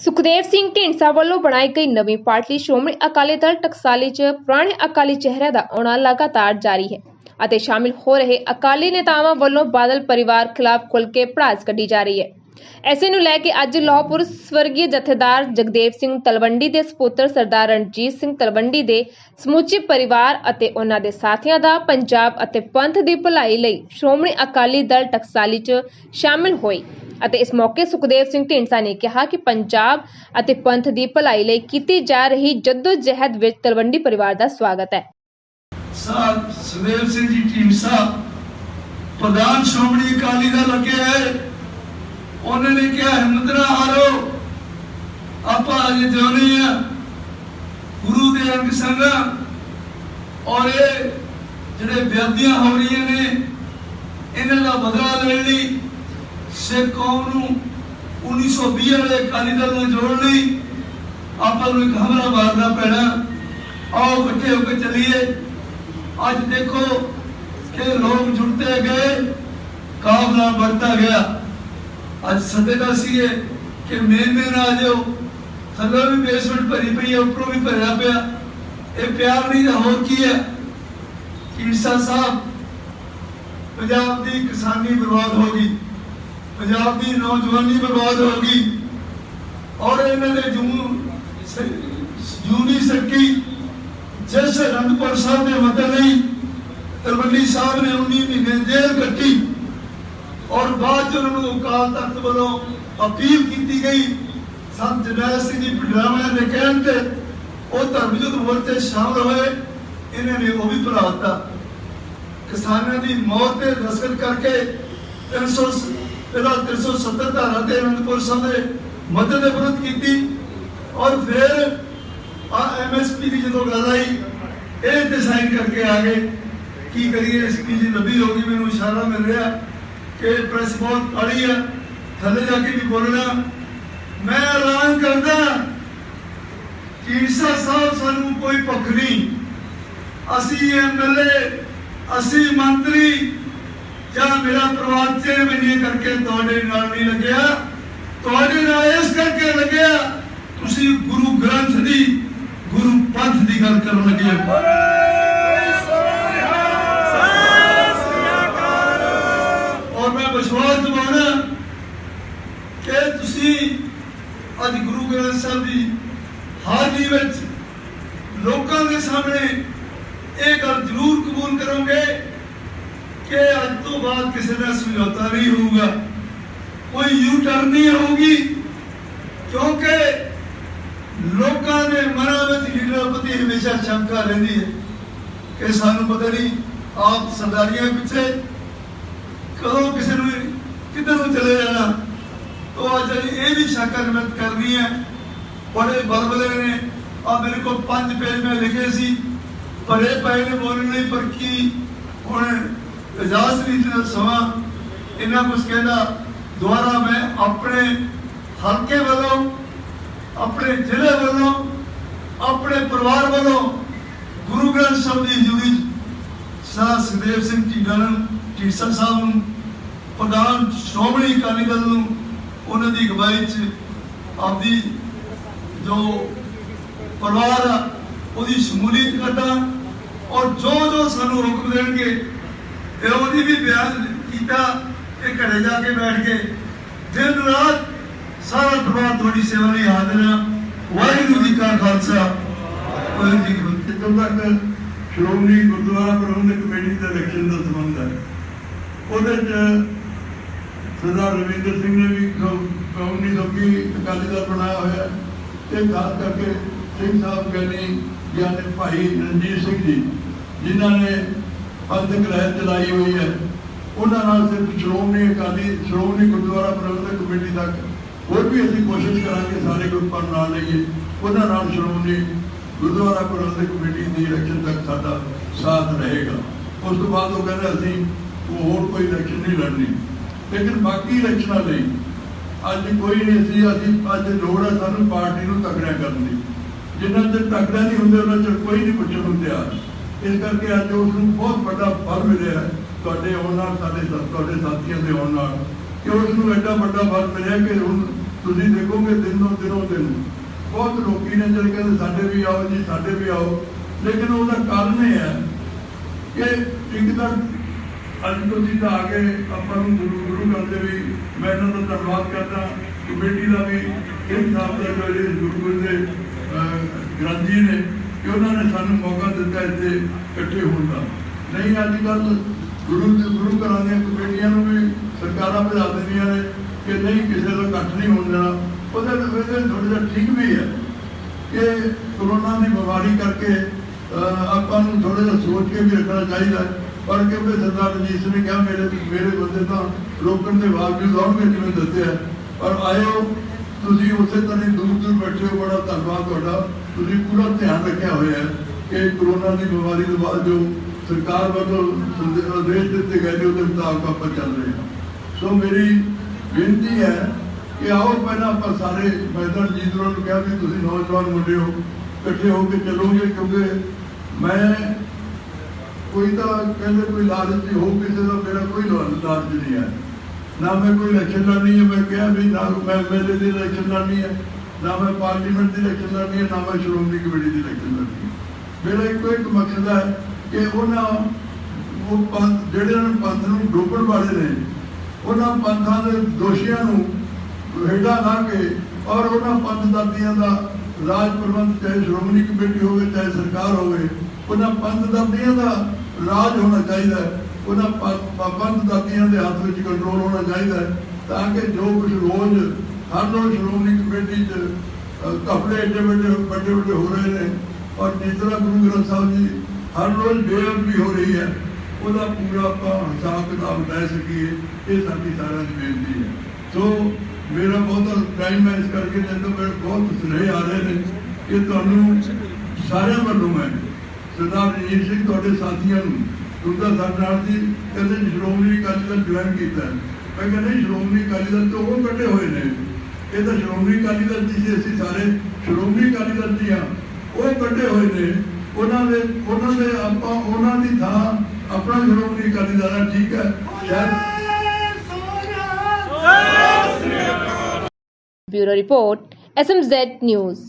ਸੁਖਦੇਵ ਸਿੰਘ ਢੀਂਡਸਾ ਵੱਲੋਂ ਬਣਾਈ ਗਈ ਨਵੀਂ ਪਾਰਟੀ ਸ਼੍ਰੋਮਣੀ ਅਕਾਲੀ ਦਲ ਟਕਸਾਲੀ 'ਚ, ਪੁਰਾਣੇ ਅਕਾਲੀ ਚਿਹਰਿਆਂ ਦਾ ਆਉਣਾ ਲਗਾਤਾਰ ਜਾਰੀ ਹੈ ਅਤੇ ਸ਼ਾਮਿਲ ਹੋ ਰਹੇ ਅਕਾਲੀ ਨੇਤਾਵਾਂ ਵੱਲੋਂ ਬਾਦਲ ਪਰਿਵਾਰ ਖਿਲਾਫ ਖੁੱਲ੍ਹ ਕੇ ਭੜਾਸ ਕੱਢੀ ਜਾ ਰਹੀ ਹੈ। ਐਸੇ ਨੂੰ ਲੈ ਕੇ ਅੱਜ ਲਾਹੌਰਪੁਰ ਸਵਰਗੀ ਜਥੇਦਾਰ ਜਗਦੇਵ ਸਿੰਘ ਤਲਵੰਡੀ ਦੇ ਸਪੁੱਤਰ ਸਰਦਾਰ ਰਣਜੀਤ ਸਿੰਘ ਤਲਵੰਡੀ ਦੇ ਸਮੁੱਚੇ ਪਰਿਵਾਰ ਅਤੇ ਉਹਨਾਂ ਦੇ ਸਾਥੀਆਂ ਦਾ ਪੰਜਾਬ ਅਤੇ ਪੰਥ ਦੀ ਭਲਾਈ ਲਈ ਸ਼੍ਰੋਮਣੀ ਅਕਾਲੀ ਦਲ ਟਕਸਾਲੀ 'ਚ ਸ਼ਾਮਿਲ ਹੋਏ। ਅਤੇ ਇਸ ਮੌਕੇ ਸੁਖਦੇਵ ਸਿੰਘ ਢੀਂਡਸਾ ਨੇ ਕਿਹਾ ਕਿ ਪੰਜਾਬ ਅਤੇ ਪੰਥ ਦੀ ਭਲਾਈ ਲਈ ਕੀਤੀ ਜਾ ਰਹੀ ਜਹਿਦ ਵਿੱਚ ਤਲਵੰਡੀ ਪਰਿਵਾਰ ਦਾ ਸਵਾਗਤ ਹੈ। ਸਾਹਿਬ ਸੁਦੇਵ ਸਿੰਘ ਜੀ ਢੀਂਡਸਾ, ਪ੍ਰਧਾਨ ਸ਼੍ਰੋਮਣੀ ਅਕਾਲੀ ਦਲ ਲੱਗੇ ਹੈ ਉਹਨਾਂ ਨੇ ਕਿਹਾ, ਹਿੰਮਤ ਨਾ ਹਾਰੋ। ਆਪਾਂ ਅੱਜ ਜਿਉਣੇ ਆ ਗੁਰੂ ਦੇ ਅੰਗ ਸੰਗ। ਔਰ ਇਹ ਜਿਹੜੇ ਵਿਆਦੀਆਂ ਹੋ ਰਹੀਆਂ ਨੇ, ਇਹਨਾਂ ਦਾ ਬਦਲਾ ਲੈਣ ਲਈ ਸਿੱਖ ਕੌਮ ਨੂੰ 1920 ਵਾਲੇ ਅਕਾਲੀ ਦਲ ਨਾਲ ਜੋੜਨ ਲਈ ਆਪਾਂ ਨੂੰ ਇੱਕ ਹਮਲਾ ਮਾਰਨਾ ਪੈਣਾ। ਆਓ ਇਕੱਠੇ ਹੋ ਕੇ ਚੱਲੀਏ। ਅੱਜ ਦੇਖੋ ਕਿ ਲੋਕ ਜੁੜਦੇ ਗਏ ਕਾਫਲਾ ਵਰਤਾ ਗਿਆ। ਅੱਜ ਸਦਕਾ ਸੀ ਇਹ ਕਿ ਮੇਨ ਮੇਨ ਆ ਜਾਓ। ਥੱਲੇ ਵੀ ਬੇਸਮੈਂਟ ਭਰੀ ਪਈ ਹੈ ਉੱਪਰੋਂ ਵੀ ਭਰਿਆ ਪਿਆ। ਇਹ ਪਿਆਰ ਨਹੀਂ ਤਾਂ ਹੋਰ ਕੀ ਹੈ? ਈਸਾ ਸਾਹਿਬ, ਪੰਜਾਬ ਦੀ ਕਿਸਾਨੀ ਬਰਬਾਦ ਹੋ ਗਈ। ਪੰਜਾਬ ਦੀ ਨੌਜਵਾਨੀ ਬਰਬਾਦ ਹੋ ਗਈ। ਔਰ ਇਹਨਾਂ ਦੇ ਜੂਨ ਜੂਨੀ ਜਿਸ ਅਨੰਦਪੁਰ ਸਾਹਿਬ ਦੇ ਮਦਦ ਲਈ ਤਲਵੰਡੀ ਸਾਹਿਬ ਨੇ 19 ਮਹੀਨੇ ਜੇਲ੍ਹ ਕੱਟੀ ਔਰ ਬਾਅਦ ਚ ਉਹਨਾਂ ਨੂੰ ਅਕਾਲ ਤਖਤ ਵੱਲੋਂ ਅਪੀਲ ਕੀਤੀ ਗਈ। ਸੰਤ ਜਨੈਲ ਸਿੰਘ ਜੀ ਪਿੰਡਰਾਵਾਂ ਦੇ ਕਹਿਣ ਤੇ ਉਹ ਧਰਮ ਯੁੱਧ ਮੋਰਚੇ ਸ਼ਾਮਲ ਹੋਏ। ਇਹਨਾਂ ਨੇ ਉਹ ਵੀ ਭੁਲਾ ਦਿੱਤਾ। ਕਿਸਾਨਾਂ ਦੀ ਮੌਤ ਤੇ ਦਸਤਖਤ ਕਰਕੇ 300 ਪਹਿਲਾਂ 370 ਧਾਰਾ ਤੇ ਅਨੰਦਪੁਰ ਸਾਹਿਬ ਦੇ ਮਦਦ ਦੇ ਵਿਰੁੱਧ ਕੀਤੀ ਔਰ ਫਿਰ ਆ ਐਮਐਸਪੀ ਦੀ ਜਦੋਂ ਗੱਲ ਆਈ, ਇਹ ਡਿਸਾਈਡ ਕਰਕੇ ਆ ਗਏ, ਕੀ ਕਰੀਏ ਐਸਪੀ ਜੀ ਲੰਬੀ ਹੋ ਗਈ ਮੈਨੂੰ ਇਸ਼ਾਰਾ ਮਿਲ ਰਿਹਾ ਕਿ ਪ੍ਰੈਸ ਬਹੁਤ ਕਾਲੀ ਆ, ਥੱਲੇ ਜਾ ਕੇ ਵੀ ਬੋਲਣਾ। ਮੈਂ ਐਲਾਨ ਕਰਦਾ ਕੀਰਸਾ ਸਾਹਿਬ ਸਾਨੂੰ ਕੋਈ ਭੁੱਖ ਨਹੀਂ। ਅਸੀਂ ਐਮਐਲਏ ਅਸੀਂ ਮੰਤਰੀ ਜਾਂ ਮੇਰਾ ਪਰਿਵਾਰ ਚੇ ਮੈਨੇ ਕਰਕੇ ਤੁਹਾਡੇ ਨਾਲ ਨਹੀਂ ਲੱਗਿਆ, ਤੁਹਾਡੇ ਨਾਲ ਇਸ ਕਰਕੇ ਲੱਗਿਆ, ਤੁਸੀਂ ਗੁਰੂ ਗ੍ਰੰਥ ਦੀ, ਗੁਰੂ ਪੰਥ ਦੀ ਗੱਲ ਕਰਨ ਲੱਗੇ ਹੋ। ਔਰ ਮੈਂ ਵਿਸ਼ਵਾਸ ਦਿਵਾਉਣਾ ਕਿ ਤੁਸੀਂ ਅੱਜ ਗੁਰੂ ਗ੍ਰੰਥ ਸਾਹਿਬ ਦੀ ਹਾਜ਼ਰੀ ਵਿੱਚ ਲੋਕਾਂ ਦੇ ਸਾਹਮਣੇ ਇਹ ਗੱਲ ਜ਼ਰੂਰ ਕਬੂਲ ਕਰੋਗੇ ਕਿ ਅੱਜ ਤੋਂ ਬਾਅਦ ਕਿਸੇ ਦਾ ਸਮਝੌਤਾ ਨਹੀਂ ਹੋਊਗਾ। ਕੋਈ ਯੂ ਟਰਨ ਨਹੀਂ ਹੋਊਗੀ ਕਿਉਂਕਿ ਲੋਕਾਂ ਦੇ ਮਨਾਂ ਵਿੱਚ ਲੀਡਰ ਹਮੇਸ਼ਾ ਸ਼ੰਕਾ ਰਹਿੰਦੀ ਹੈ ਕਿ ਸਾਨੂੰ ਪਤਾ ਨਹੀਂ ਆਪ ਸਰਦਾਰੀਆਂ ਪਿੱਛੇ ਕਦੋਂ ਕਿਸੇ ਨੂੰ ਕਿੱਧਰ ਨੂੰ ਚਲੇ ਜਾਣਾ। ਉਹ ਅੱਜ ਇਹ ਵੀ ਸ਼ੰਕਾ ਨਿਮਤ ਕਰਨੀ ਹੈ। ਬੜੇ ਬਲਬਲੇ ਨੇ, ਆ ਮੇਰੇ ਕੋਲ ਪੰਜ ਪੇਜ ਮੈਂ ਲਿਖੇ ਸੀ, ਭਰੇ ਪਏ ਨੇ ਬੋਲਣ ਲਈ, ਪਰ ਕੀ ਹੁਣ ਇਜਾਜ਼ਤ ਨਹੀਂ ਤੇ ਸਮਾਂ ਇਹਨਾਂ ਕੁਝ ਕਹਿੰਦਾ, ਦੁਆਰਾ ਮੈਂ ਆਪਣੇ ਹਲਕੇ ਵੱਲੋਂ, ਆਪਣੇ ਜ਼ਿਲ੍ਹੇ ਵੱਲੋਂ, ਆਪਣੇ ਪਰਿਵਾਰ ਵੱਲੋਂ ਗੁਰੂ ਗ੍ਰੰਥ ਸਾਹਿਬ ਦੀ ਹਜ਼ੂਰੀ ਸਾਹ ਸੁਖਦੇਵ ਸਿੰਘ ਢੀਂਡਸਾ ਨੂੰ ਸਾਹਿਬ ਨੂੰ, ਪ੍ਰਧਾਨ ਸ਼੍ਰੋਮਣੀ ਅਕਾਲੀ ਦਲ ਨੂੰ, ਉਹਨਾਂ ਦੀ ਅਗਵਾਈ 'ਚ ਆਪਦੀ ਜੋ ਪਰਿਵਾਰ ਆ, ਉਹਦੀ ਸ਼ਮੂਲੀਅਤ ਕਰਦਾ ਔਰ ਜੋ ਜੋ ਸਾਨੂੰ ਹੁਕਮ ਦੇਣਗੇ ਤੇ ਉਹਦੀ ਵੀ ਬਿਆਨ ਕੀਤਾ ਕਿ ਘਰੇ ਜਾ ਕੇ ਬੈਠ ਕੇ ਦਿਨ ਰਾਤ ਸਾਰਾ ਪਰਿਵਾਰ ਤੁਹਾਡੀ ਸੇਵਾ ਲਈ ਹਾਜ਼ਰ ਆ। ਵਾਹਿਗੁਰੂ ਜੀ ਕਾ ਖਾਲਸਾ। ਵਾਹਿਗੁਰੂ ਜੀ ਕੀ ਫਤਿਹ। ਸ਼੍ਰੋਮਣੀ ਗੁਰਦੁਆਰਾ ਪ੍ਰਬੰਧਕ ਕਮੇਟੀ ਦਾ ਇਲੈਕਸ਼ਨ ਦਾ ਸੰਬੰਧ ਹੈ। ਉਹਦੇ ਚ ਸਰਦਾਰ ਰਵਿੰਦਰ ਸਿੰਘ ਨੇ ਵੀ ਕੌਮੀ ਲੋਕੀ ਅਕਾਲੀ ਦਲ ਬਣਾਇਆ ਹੋਇਆ ਤੇ ਖਾਸ ਕਰਕੇ ਸਿੰਘ ਸਾਹਿਬ ਕਹਿੰਦੇ ਗਿਆਨੀ ਭਾਈ ਰਣਜੀਤ ਸਿੰਘ ਜੀ, ਜਿਨ੍ਹਾਂ ਨੇ ਪੰਥਕ ਲਹਿਰ ਚਲਾਈ ਹੋਈ ਹੈ। ਉਹਨਾਂ ਨਾਲ ਸਿਰਫ ਸ਼੍ਰੋਮਣੀ ਅਕਾਲੀ, ਸ਼੍ਰੋਮਣੀ ਗੁਰਦੁਆਰਾ ਪ੍ਰਬੰਧਕ ਕਮੇਟੀ ਤੱਕ ਹੋਰ ਵੀ ਅਸੀਂ ਕੋਸ਼ਿਸ਼ ਕਰਾਂਗੇ ਸਾਰੇ ਗਰੁੱਪਾਂ ਨੂੰ ਨਾਲ ਲਈਏ ਉਹਨਾਂ ਨਾਲ ਸ਼੍ਰੋਮਣੀ ਗੁਰਦੁਆਰਾ ਪ੍ਰਬੰਧਕ ਕਮੇਟੀ ਦੀ ਇਲੈਕਸ਼ਨ ਤੱਕ ਸਾਡਾ ਸਾਥ ਰਹੇਗਾ। ਉਸ ਤੋਂ ਬਾਅਦ ਉਹ ਕਹਿੰਦਾ ਅਸੀਂ ਹੋਰ ਕੋਈ ਇਲੈਕਸ਼ਨ ਨਹੀਂ ਲੜਨੀ। ਲੇਕਿਨ ਬਾਕੀ ਇਲੈਕਸ਼ਨਾਂ ਲਈ ਅੱਜ ਕੋਈ ਨਹੀਂ ਸੀ, ਅਸੀਂ ਅੱਜ ਲੋੜ ਹੈ ਸਾਨੂੰ ਪਾਰਟੀ ਨੂੰ ਤਕੜਾ ਕਰਨ ਦੀ। ਜਿੰਨਾ ਚਿਰ ਤਕੜਾ ਨਹੀਂ ਹੁੰਦੇ, ਉਹਨਾਂ 'ਚ ਕੋਈ ਨਹੀਂ ਪੁੱਛਣ ਨੂੰ ਤਿਆਰ। ਇਸ ਕਰਕੇ ਅੱਜ ਉਸ ਨੂੰ ਬਹੁਤ ਵੱਡਾ ਫਲ ਮਿਲਿਆ ਤੁਹਾਡੇ ਆਉਣ ਨਾਲ, ਸਾਡੇ ਤੁਹਾਡੇ ਸਾਥੀਆਂ ਦੇ ਆਉਣ ਨਾਲ, ਕਿ ਉਸ ਨੂੰ ਐਡਾ ਵੱਡਾ ਫਲ ਮਿਲਿਆ ਕਿ ਹੁਣ ਤੁਸੀਂ ਦੇਖੋਗੇ ਦਿਨੋਂ ਦਿਨੋਂ ਦਿਨ। ਬਹੁਤ ਲੋਕੀ ਨੇ ਜਿਹੜੇ ਕਹਿੰਦੇ ਸਾਡੇ ਵੀ ਆਓ ਜੀ, ਸਾਡੇ ਵੀ ਆਓ। ਲੇਕਿਨ ਉਹਦਾ ਕਾਰਨ ਇਹ ਹੈ ਕਿ ਇੱਕ ਤਾਂ ਅੱਜ ਤੁਸੀਂ ਤਾਂ ਆ ਕੇ ਆਪਾਂ ਨੂੰ ਗੁਰੂ ਗੁਰੂ ਕਰਦੇ ਵੀ ਮੈਂ ਇਹਨਾਂ ਦਾ ਧੰਨਵਾਦ ਕਰਦਾ। ਕਮੇਟੀ ਦਾ ਵੀ ਇਹ ਸਾਹਿਬ ਦਾ ਜਿਹੜੇ ਗੁਰੂ ਦੇ ਗ੍ਰੰਥੀ ਨੇ ਕਿ ਉਹਨਾਂ ਨੇ ਸਾਨੂੰ ਮੌਕਾ ਦਿੱਤਾ ਇੱਥੇ ਇਕੱਠੇ ਹੋਣ ਦਾ। ਨਹੀਂ ਅੱਜ ਕੱਲ ਗੁਰੂ ਦੇ ਗੁਰੂ ਘਰਾਂ ਦੀਆਂ ਕਮੇਟੀਆਂ ਨੂੰ ਵੀ ਸਰਕਾਰਾਂ ਭਜਾ ਦਿੰਦੀਆਂ ਨੇ ਕਿ ਨਹੀਂ, ਕਿਸੇ ਦਾ ਇਕੱਠ ਨਹੀਂ ਹੋਣ ਦੇਣਾ। ਉਹਦੇ ਵਿੱਚ ਥੋੜਾ ਜਿਹਾ ਠੀਕ ਵੀ ਹੈ। ਕਿ ਕਰੋਨਾ ਦੀ ਬਿਮਾਰੀ ਕਰਕੇ ਆਪਾਂ ਨੂੰ ਥੋੜਾ ਜਿਹਾ ਸੋਚ ਕੇ ਵੀ ਰੱਖਣਾ ਚਾਹੀਦਾ ਹੈ। ਪਰ ਕਿਉਂਕਿ ਸਰਦਾਰ ਰਣਜੀਤ ਸਿੰਘ ਨੇ ਕਿਹਾ, ਮੇਰੇ ਮੇਰੇ ਬੰਦੇ ਤਾਂ ਰੋਕਣ ਦੇ ਬਾਵਜੂਦ ਆਉਣਗੇ ਜਿਵੇਂ ਦੱਸਿਆ। ਪਰ ਆਇਓ ਤੁਸੀਂ ਉਸੇ ਤਰ੍ਹਾਂ ਹੀ ਦੂਰ ਦੂਰ ਬੈਠੇ ਹੋ, ਬੜਾ ਧੰਨਵਾਦ ਤੁਹਾਡਾ। ਤੁਸੀਂ ਪੂਰਾ ਧਿਆਨ ਰੱਖਿਆ ਹੋਇਆ ਹੈ ਕਿ ਕਰੋਨਾ ਦੀ ਬਿਮਾਰੀ ਤੋਂ ਬਾਅਦ ਜੋ ਸਰਕਾਰ ਵੱਲੋਂ ਆਦੇਸ਼ ਦਿੱਤੇ ਗਏ ਨੇ, ਉਹਦੇ ਮੁਤਾਬਕ ਆਪਾਂ ਚੱਲ ਰਹੇ ਹਾਂ। ਸੋ ਮੇਰੀ ਬੇਨਤੀ ਹੈ ਕਿ ਆਓ, ਪਹਿਲਾਂ ਆਪਾਂ ਸਾਰੇ ਮੈਦਾਨ ਜੀਤ ਨੂੰ ਕਿਹਾ ਵੀ ਤੁਸੀਂ ਨੌਜਵਾਨ ਮੁੰਡੇ ਹੋ, ਇਕੱਠੇ ਹੋ ਕੇ ਚੱਲੋਗੇ, ਕਿਉਂਕਿ ਮੈਂ ਕੋਈ ਤਾਂ ਕਹਿੰਦੇ ਕੋਈ ਲਾਲਚ ਹੋ ਕਿਸੇ ਦਾ ਮੇਰਾ ਕੋਈ ਲਾਲ- ਲਾਲਚ ਨਹੀਂ ਹੈ। ਨਾ ਮੈਂ ਕੋਈ ਇਲੈਕਸ਼ਨ ਲੜਨੀ ਹੈ ਮੈਂ ਕਿਹਾ ਵੀ ਨਾ ਮੈਂ ਐਮਐਲਏ ਦੀ ਇਲੈਕਸ਼ਨ ਲੜਨੀ ਹੈ ਨਾ ਮੈਂ ਪਾਰਲੀਮੈਂਟ ਦੀ ਇਲੈਕਸ਼ਨ ਲੜਨੀ ਹੈ ਨਾ ਮੈਂ ਸ਼੍ਰੋਮਣੀ ਕਮੇਟੀ ਦੀ ਇਲੈਕਸ਼ਨ ਲੜਨੀ ਹੈ ਮੇਰਾ ਇੱਕੋ ਇੱਕ ਮਕਸਦ ਹੈ ਕਿ ਉਹਨਾਂ, ਉਹ ਪੰਥ, ਜਿਹੜੇ ਉਹਨਾਂ ਪੰਥ ਨੂੰ ਡੋਬਣ ਵਾਲੇ ਨੇ, ਉਹਨਾਂ ਪੰਥਾਂ ਦੇ ਦੋਸ਼ੀਆਂ ਨੂੰ ਹੇਠਾਂ ਲਾ ਕੇ ਔਰ ਉਹਨਾਂ ਪੰਥ ਦਾਤੀਆਂ ਦਾ ਰਾਜ ਪ੍ਰਬੰਧ, ਚਾਹੇ ਸ਼੍ਰੋਮਣੀ ਕਮੇਟੀ ਹੋਵੇ, ਚਾਹੇ ਸਰਕਾਰ ਹੋਵੇ, ਉਹਨਾਂ ਪੰਥ ਦਾਤੀਆਂ ਦਾ ਰਾਜ ਹੋਣਾ ਚਾਹੀਦਾ ਹੈ। ਉਹਨਾਂ ਪ- ਪ- ਪੰਥ ਦਾਤੀਆਂ ਦੇ ਹੱਥ ਵਿੱਚ ਕੰਟਰੋਲ ਹੋਣਾ ਚਾਹੀਦਾ ਹੈ ਤਾਂ ਕਿ ਜੋ ਕੁਝ ਰੋਜ਼ ਹਰ ਰੋਜ਼ ਸ਼੍ਰੋਮਣੀ ਕਮੇਟੀ 'ਚ ਅ, ਘਪਲੇ ਏਡੇ ਵੱਡੇ ਵੱਡੇ ਵੱਡੇ ਹੋ ਰਹੇ ਨੇ ਔਰ ਜਿਸ ਤਰ੍ਹਾਂ ਗੁਰੂ ਗ੍ਰੰਥ ਸਾਹਿਬ ਜੀ ਹਰ ਰੋਜ਼ ਬੇਅਦਬੀ ਹੋ ਰਹੀ ਹੈ ਉਹਦਾ ਪੂਰਾ ਆਪਾਂ ਹਿਸਾਬ ਕਿਤਾਬ ਲੈ ਸਕੀਏ ਇਹ ਸਾਡੀ ਸਾਰਿਆਂ ਦੀ ਬੇਨਤੀ ਹੈ। ਸੋ ਮੇਰਾ ਬਹੁਤ ਟਾਈਮ ਹੈ ਇਸ ਕਰਕੇ ਨਹੀਂ ਤਾਂ ਮੇਰੇ ਬਹੁਤ ਸੁਨੇਹੇ ਆ ਰਹੇ ਨੇ ਕਿ ਤੁਹਾਨੂੰ ਸਾਰਿਆਂ ਵੱਲੋਂ ਮੈਂ ਸਰਦਾਰ ਰਣਜੀਤ ਸਿੰਘ ਤੁਹਾਡੇ ਸਾਥੀਆਂ ਨੂੰ ਤੁੰਦਾ ਸਾਡੇ ਨਾਲ ਦੀ ਕਹਿੰਦੇ ਜੀ ਸ਼੍ਰੋਮਣੀ ਅਕਾਲੀ ਦਲ ਜੁਆਇਨ ਕੀਤਾ ਹੈ। ਮੈਂ ਕਹਿੰਦਾ ਸ਼੍ਰੋਮਣੀ ਅਕਾਲੀ ਦਲ ਤੋਂ ਉਹ ਕੱਢੇ ਹੋਏ ਨੇ ਇਹ ਤਾਂ ਸ਼੍ਰੋਮਣੀ ਅਕਾਲੀ ਦਲ ਦੀ ਸੀ ਅਸੀਂ ਸਾਰੇ ਸ਼੍ਰੋਮਣੀ ਅਕਾਲੀ ਦਲ ਦੀ ਆ ਉਹ ਕੱਢੇ ਹੋਏ ਨੇ ਉਹਨਾਂ ਦੇ ਉਹਨਾਂ ਦੇ ਆਪਾਂ ਉਹਨਾਂ ਦੀ ਥਾਂ ਆਪਣਾ ਸ਼੍ਰੋਮਣੀ ਅਕਾਲੀ ਦਲ ਠੀਕ ਹੈ ਸ਼ਾਇਦ ਬਿਊਰੋ ਰਿਪੋਰਟ ਐਸਐਮਜ਼ੈਡ ਨਿਊਜ਼